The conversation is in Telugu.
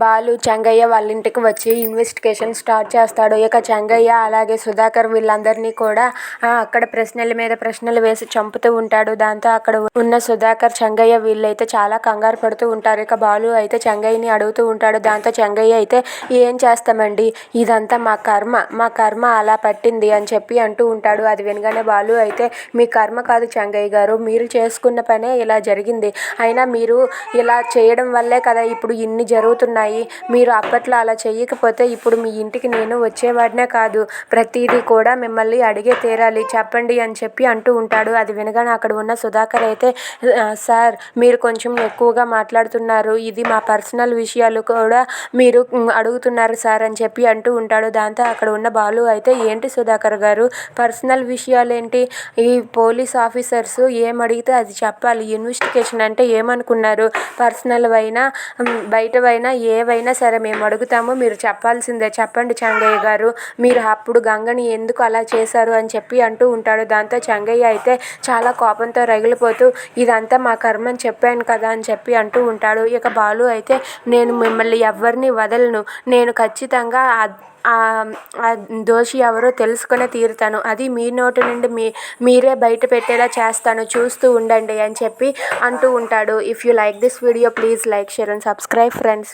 బాలు చెంగయ్య వాళ్ళింటికి వచ్చి ఇన్వెస్టిగేషన్ స్టార్ట్ చేస్తాడు. ఇక చెంగయ్య అలాగే సుధాకర్ వీళ్ళందరినీ కూడా అక్కడ ప్రశ్నల మీద ప్రశ్నలు వేసి చంపుతూ ఉంటాడు. దాంతో అక్కడ ఉన్న సుధాకర్, చెంగయ్య వీళ్ళైతే చాలా కంగారు పడుతూ ఉంటారు. ఇక బాలు అయితే చెంగయ్యని అడుగుతూ ఉంటాడు. దాంతో చెంగయ్య అయితే ఏం చేస్తామండి ఇదంతా మా కర్మ మా కర్మ అలా పట్టింది అని చెప్పి అంటూ ఉంటాడు. అది వినగానే బాలు అయితే మీ కర్మ కాదు చెంగయ్య గారు మీరు చేసుకున్న పనే ఇలా జరిగింది. అయినా మీరు ఇలా చేయడం వల్లే కదా ఇప్పుడు ఇన్ని జరుగుతున్నాయి. మీరు అప్పట్లో అలా చేయకపోతే ఇప్పుడు మీ ఇంటికి నేను వచ్చేవాడినే కాదు. ప్రతిదీ కూడా మిమ్మల్ని అడిగే తీరాలి చెప్పండి అని చెప్పి అంటూ ఉంటాడు. అది వినగానే అక్కడ ఉన్న సుధాకర్ అయితే సార్ మీరు కొంచెం ఎక్కువగా మాట్లాడుతున్నారు. ఇది మా పర్సనల్ విషయాలు కూడా మీరు అడుగుతున్నారు సార్ అని చెప్పి అంటూ ఉంటాడు. దాంతో అక్కడ ఉన్న బాలు అయితే ఏంటి సుధాకర్ గారు పర్సనల్ విషయాలేంటి ఈ పోలీస్ ఆఫీసర్స్ ఏం అడిగితే అది చెప్పాలి. ఇన్వెస్టిగేషన్ అంటే ఏమనుకున్నారు పర్సనల్ అయినా బయటవైనా ఏవైనా సరే మేము అడుగుతాము మీరు చెప్పాల్సిందే చెప్పండి చెంగయ్య గారు మీరు అప్పుడు గంగని ఎందుకు అలా చేశారు అని చెప్పి అంటూ ఉంటాడు. దాంతో చెంగయ్య అయితే చాలా కోపంతో రగిలిపోతూ ఇదంతా మా కర్మ అని చెప్పాను కదా అని చెప్పి అంటూ ఉంటాడు. ఇక బాలు అయితే నేను మిమ్మల్ని ఎవ్వరిని వదలను నేను ఖచ్చితంగా దోషి ఎవరో తెలుసుకునే తీరుతాను. అది మీ నోటి నుండి మీ మీరే బయట పెట్టేలా చేస్తాను చూస్తూ ఉండండి అని చెప్పి అంటూ ఉంటాడు. If you like this video please like share and subscribe friends